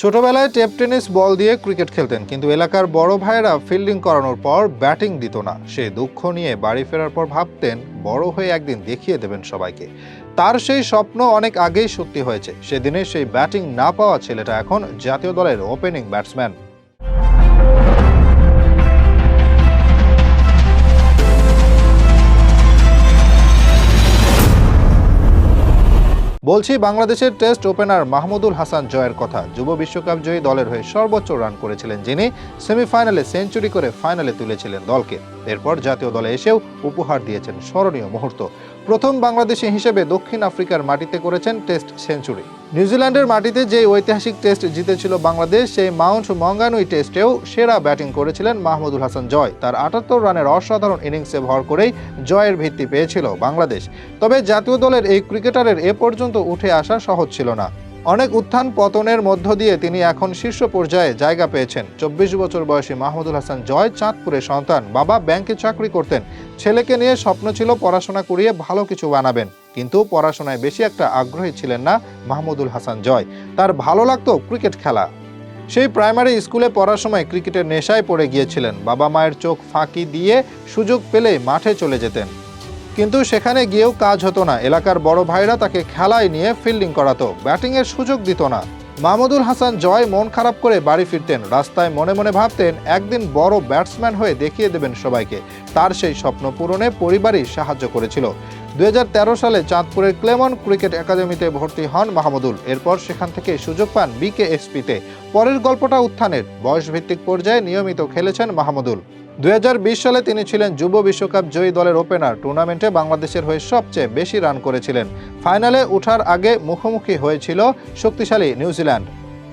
ছোটবেলায় tape tennis ball দিয়ে cricket খেলতেন, কিন্তু এলাকার বড় ভাইয়েরা ফিল্ডিং করানোর পর ব্যাটিং দিত না। সে দুঃখ নিয়ে বাড়ি ফেরার পর ভাবতেন, বড় হয়ে একদিন দেখিয়ে দেবেন সবাইকে। তার সেই স্বপ্ন অনেক আগেই সত্যি হয়েছে। সেদিনে সেই ব্যাটিং না পাওয়া ছেলেটা এখন জাতীয় দলের ওপেনিং ব্যাটসম্যান। বলছি, বাংলাদেশের টেস্ট ওপেনার মাহমুদুল হাসান জয়ের কথা। যুব বিশ্বকাপ জয়ী দলের হয়ে সর্বোচ্চ রান করেছিলেন যিনি। সেমিফাইনালে সেঞ্চুরি করে ফাইনালে তুলেছিলেন দলকে। এরপর জাতীয় দলে এসেও উপহার দিয়েছেন স্মরণীয় মুহূর্ত। প্রথম বাংলাদেশি হিসেবে দক্ষিণ আফ্রিকার মাটিতে করেছেন টেস্ট সেঞ্চুরি। নিউজিল্যান্ডের মাটিতে যে ঐতিহাসিক টেস্ট জিতেছিল বাংলাদেশ, সেই মাউন্ট মঙ্গানুই টেস্টেও সেরা ব্যাটিং করেছিলেন মাহমুদুল হাসান জয়। তার আটাত্তর রানের অসাধারণ ইনিংসে ভর করেই জয়ের ভিত্তি পেয়েছিল বাংলাদেশ। তবে জাতীয় দলের এই ক্রিকেটারের এ পর্যন্ত উঠে আসা সহজ ছিল না। অনেক উত্থান পতনের মধ্য দিয়ে তিনি এখন শীর্ষ পর্যায়ে জায়গা পেয়েছেন। চব্বিশ বছর বয়সী মাহমুদুল হাসান জয় চাঁদপুরের সন্তান। বাবা ব্যাংকে চাকরি করতেন। ছেলেকে নিয়ে স্বপ্ন ছিল পড়াশোনা করিয়ে ভালো কিছু বানাবেন। কিন্তু পড়াশোনায় বেশি একটা আগ্রহী ছিলেন না মাহমুদুল হাসান জয়। তার ভালো লাগতো ক্রিকেট খেলা। সেই প্রাইমারি স্কুলে পড়ার সময় ক্রিকেটের নেশায় পড়ে গিয়েছিলেন। বাবা মায়ের চোখ ফাঁকি দিয়ে সুযোগ পেলে মাঠে চলে যেতেন। কিন্তু সেখানে গিয়েও কাজ হতো না। এলাকার বড় ভাইরা তাকে খেলায় নিয়ে ফিল্ডিং করাতো। ব্যাটিংয়ের সুযোগ দিত না। মাহমুদুল হাসান জয় মন খারাপ করে বাড়ি ফিরতেন। রাস্তায় মনে মনে ভাবতেন, একদিন বড় ব্যাটসম্যান হয়ে দেখিয়ে দেবেন সবাইকে। তার সেই স্বপ্ন পূরণে পরিবারই সাহায্য করেছিল। দুই হাজার তেরো সালে চাঁদপুরের ক্লেমন ক্রিকেট একাডেমিতে ভর্তি হন মাহমুদুল। এরপর সেখান থেকে সুযোগ পান বিকেএসপিতে। পরের গল্পটা উত্থানের। বয়সভিত্তিক পর্যায়ে নিয়মিত খেলেছেন মাহমুদুল। দুই হাজার বিশ সালে তিনি ছিলেন যুব বিশ্বকাপ জয়ী দলের ওপেনার। টুর্নামেন্টে বাংলাদেশের হয়ে সবচেয়ে বেশি রান করেছিলেন। ফাইনালে ওঠার আগে মুখোমুখি হয়েছিল শক্তিশালী নিউজিল্যান্ড।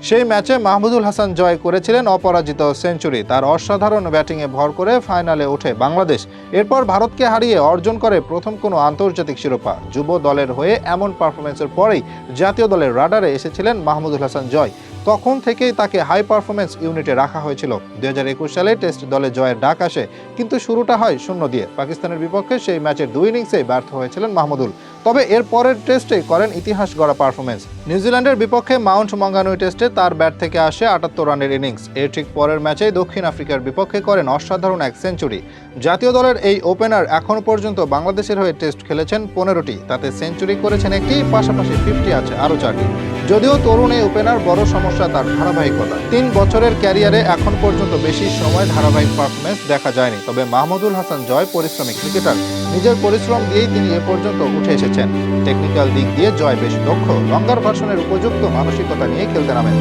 সেই ম্যাচে মাহমুদুল হাসান জয় করেছিলেন অপরাজিত সেঞ্চুরি। তার অসাধারণ ব্যাটিংয়ে ভর করে ফাইনালে ওঠে বাংলাদেশ। এরপর ভারতকে হারিয়ে অর্জন করে প্রথম কোনো আন্তর্জাতিক শিরোপা। যুব দলের হয়ে এমন পারফরমেন্সের পরেই জাতীয় দলের রাডারে এসেছিলেন মাহমুদুল হাসান জয়। তখন থেকেই তাকে হাই পারফরমেন্স ইউনিটে রাখা হয়েছিল। দুই হাজার একুশ সালে টেস্ট দলে জয়ের ডাক আসে, কিন্তু শুরুটা হয় শূন্য দিয়ে। পাকিস্তানের বিপক্ষে সেই ম্যাচের দুই ইনিংসেই ব্যর্থ হয়েছিলেন মাহমুদুল। তবে এর পরের টেস্টে করেন ইতিহাস গড়া পারফরমেন্স নিউজিল্যান্ডের বিপক্ষে মাউন্ট মঙ্গানুই টেস্টে তার ব্যাট থেকে আসে আটাত্তর রানের ইনিংস এর ঠিক পরের ম্যাচেই দক্ষিণ আফ্রিকার বিপক্ষে করেন অসাধারণ এক সেঞ্চুরি জাতীয় দলের এই ওপেনার এখন পর্যন্ত বাংলাদেশের হয়ে টেস্ট খেলেছেন পনেরোটি। তাতে সেঞ্চুরি করেছেন একটি, পাশাপাশি ফিফটি আছে আরও চারটি। যদিও তরুণ এই ওপেনার বড় সমস্যা তার ধারাবাহিকতা। তিন বছরের ক্যারিয়ারে এখন পর্যন্ত বেশি সময় ধারাবাহিক পারফরমেন্স দেখা যায়নি। তবে মাহমুদুল হাসান জয় পরিশ্রমী ক্রিকেটার। নিজের পরিশ্রম দিয়েই তিনি এ পর্যন্ত উঠে এসেছেন। টেকনিক্যাল দিক দিয়ে জয় বেশ দক্ষ। লঙ্গার ভার্সনের উপযুক্ত মানসিকতা নিয়ে খেলতে নামেন।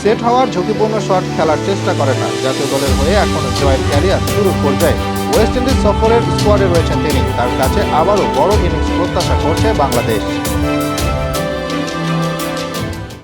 সেট হওয়ার ঝুঁকিপূর্ণ শট খেলার চেষ্টা করেন না। জাতীয় দলের হয়ে এখনও জয়ের ক্যারিয়ার শুরু পর্যায়ে। ওয়েস্ট ইন্ডিজ সফরের স্কোয়াডে রয়েছেন তিনি। তার কাছে আবারও বড় ইনিংস প্রত্যাশা করছে বাংলাদেশ।